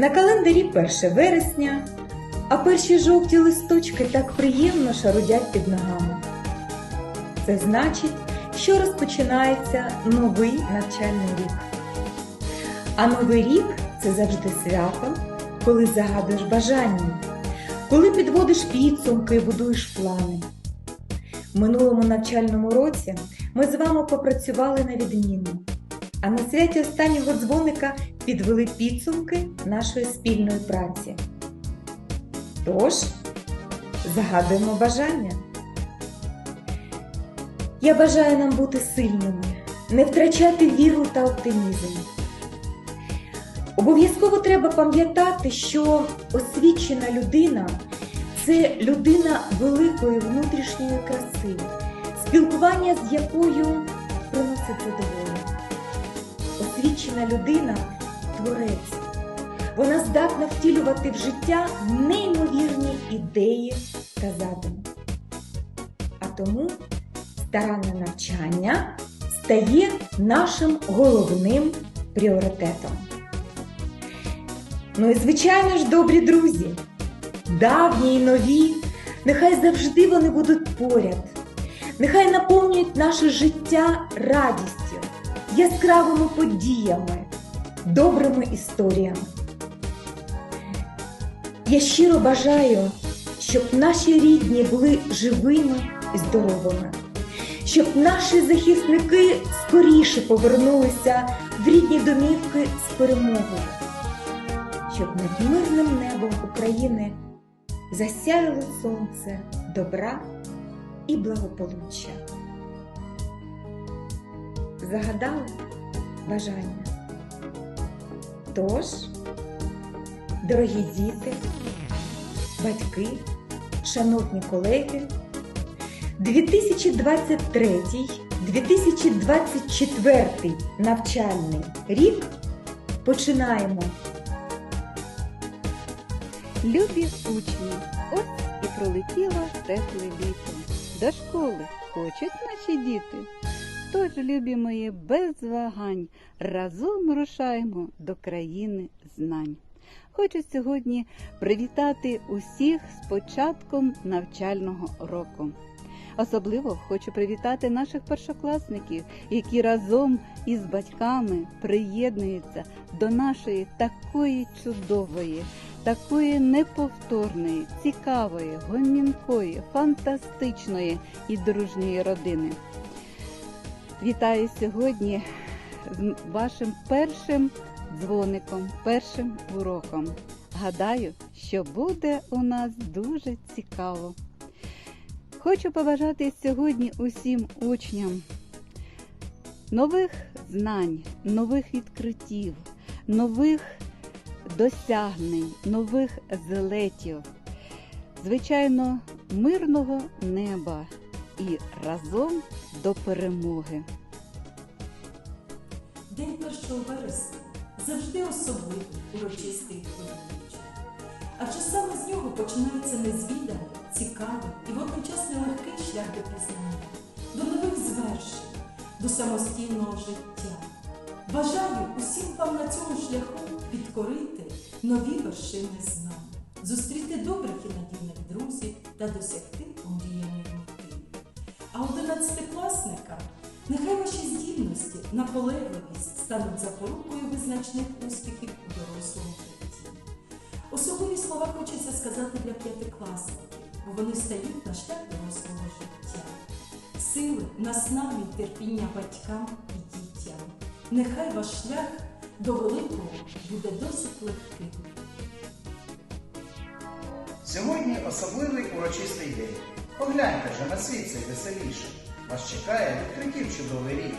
На календарі 1 вересня, а перші жовті листочки так приємно шарудять під ногами. Це значить, що розпочинається новий навчальний рік. А новий рік це завжди свято, коли загадуєш бажання, коли підводиш підсумки і будуєш плани. В минулому навчальному році ми з вами попрацювали на відмінно, а на святі останнього дзвоника підвели підсумки нашої спільної праці. Тож, загадуємо бажання. Я бажаю нам бути сильними, не втрачати віру та оптимізм. Обов'язково треба пам'ятати, що освічена людина це людина великої внутрішньої краси, спілкування з якою приносить задоволення. Освічена людина творець. Вона здатна втілювати в життя неймовірні ідеї та задуми. А тому старанне навчання стає нашим головним пріоритетом. Ну і звичайно ж, добрі друзі, давні й нові, нехай завжди вони будуть поряд, нехай наповнюють наше життя радістю, яскравими подіями, добрими історіями. Я щиро бажаю, щоб наші рідні були живими і здоровими, щоб наші захисники скоріше повернулися в рідні домівки з перемогою, щоб над мирним небом України засяяло сонце добра і благополуччя. Загадали бажання. Тож, дорогі діти, батьки, шановні колеги, 2023-2024 навчальний рік починаємо. Любі учні, ось і пролетіло тепле літо. До школи хочуть наші діти. Тож, любі мої, без вагань разом рушаємо до країни знань. Хочу сьогодні привітати усіх з початком навчального року. Особливо хочу привітати наших першокласників, які разом із батьками приєднуються до нашої такої чудової, такої неповторної, цікавої, гомінкої, фантастичної і дружньої родини. Вітаю сьогодні з вашим першим дзвоником, першим уроком. Гадаю, що буде у нас дуже цікаво. Хочу побажати сьогодні усім учням нових знань, нових відкриттів, нових досягнень, нових злетів, звичайно, мирного неба і разом до перемоги. День 1 вересня завжди особливий, урочистий хвилюючий. Адже саме з нього починається незвіданий, цікавий і водночас нелегкий шлях до пізнання, до нових звершень, до самостійного життя. Бажаю усім вам на цьому шляху підкорити нові вершини знань, зустріти добрих і надійних друзів та досягти ваші здібності, наполегливість стануть запорукою визначних успіхів у дорослому житті. Особливі слова хочеться сказати для п'ятикласників, бо вони стають на шлях дорослого життя. Сили, наснаги терпіння батькам і дітям. Нехай ваш шлях до великого буде досить легким. Сьогодні особливий урочистий день. Погляньте же на світ цей веселіший. Вас чекає відкриттів чудовий рік,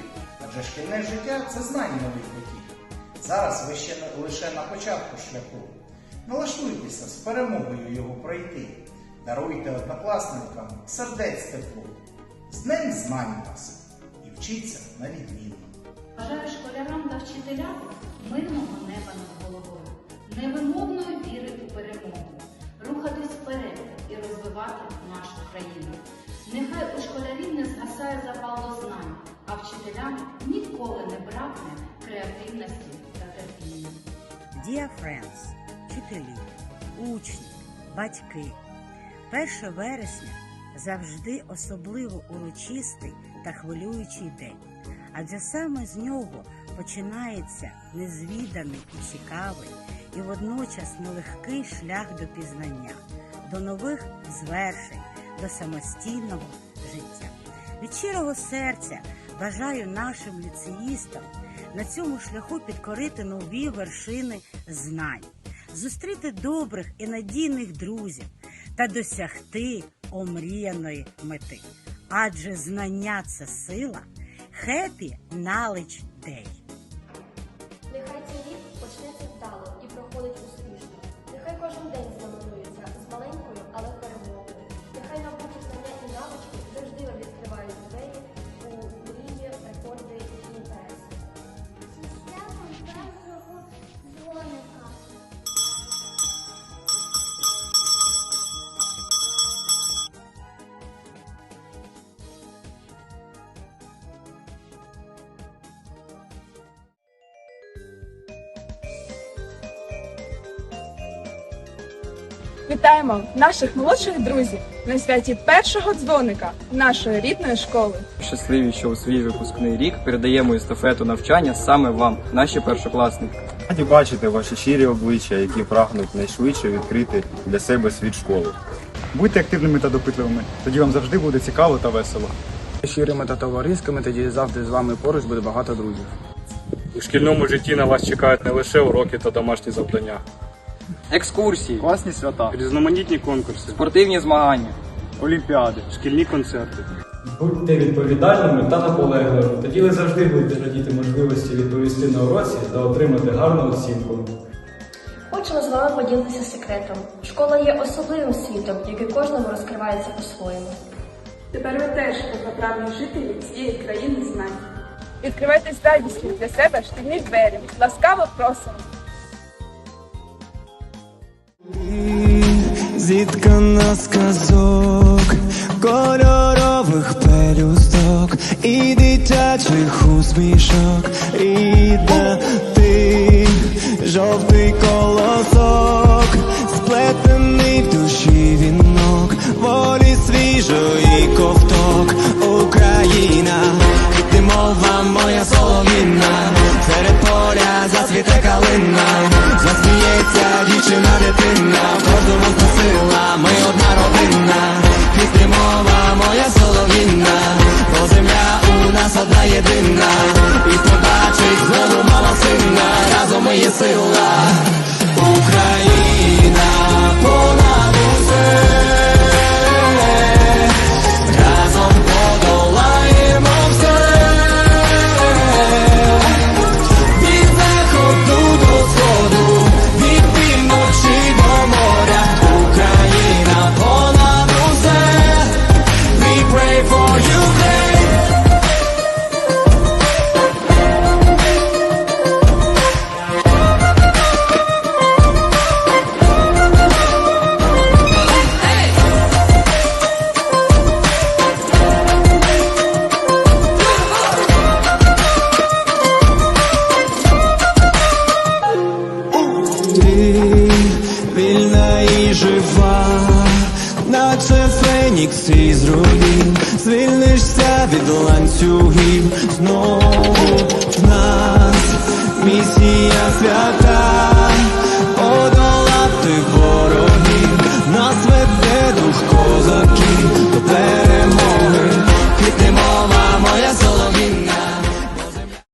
адже шкільне життя це знання нових віків. Зараз ви ще лише на початку шляху. Налаштуйтеся з перемогою його пройти. Даруйте однокласникам сердець теплу. З Днем знань вас і вчіться на відміну. Бажаю школярам та вчителям мирного неба над головою, невимовної віри у перемогу, рухатись вперед і розвивати нашу країну. Нехай у школярів не згасає запал до знань, а вчителям ніколи не бракне креативності та терпіння. Dear friends, вчителі, учні, батьки. 1 вересня завжди особливо урочистий та хвилюючий день, адже саме з нього починається незвіданий і цікавий, і водночас нелегкий шлях до пізнання, до нових звершень, до самостійного життя. Від щирого серця бажаю нашим ліцеїстам на цьому шляху підкорити нові вершини знань, зустріти добрих і надійних друзів та досягти омріяної мети. Адже знання це сила. Happy Knowledge Day! Нехай цей рік почнеться вдало Вітаємо наших молодших друзів на святі першого дзвоника нашої рідної школи. Щасливі, що у свій випускний рік передаємо естафету навчання саме вам, наші першокласники. Раді бачити ваші щирі обличчя, які прагнуть найшвидше відкрити для себе світ школи. Будьте активними та допитливими, тоді вам завжди буде цікаво та весело. щирими та товариськими, тоді завжди з вами поруч буде багато друзів. У шкільному житті на вас чекають не лише уроки та домашні завдання. Екскурсії, Класні свята, Різноманітні конкурси, спортивні змагання. олімпіади. шкільні концерти. Будьте відповідальними та наполегливими. Тоді ви завжди будете радіти можливості відповісти на уроці та отримати гарну оцінку. Хочемо з вами поділитися секретом. Школа є особливим світом, який кожному розкривається по-своєму. Тепер ви теж повноправні жителі цієї країни знань. Відкривайте з радістю для себе шкільні двері. Ласкаво просимо. Зіткана з казок, кольорових пелюсток і дитячих усмішок, рідна ти, жовтий колосок, to him. No.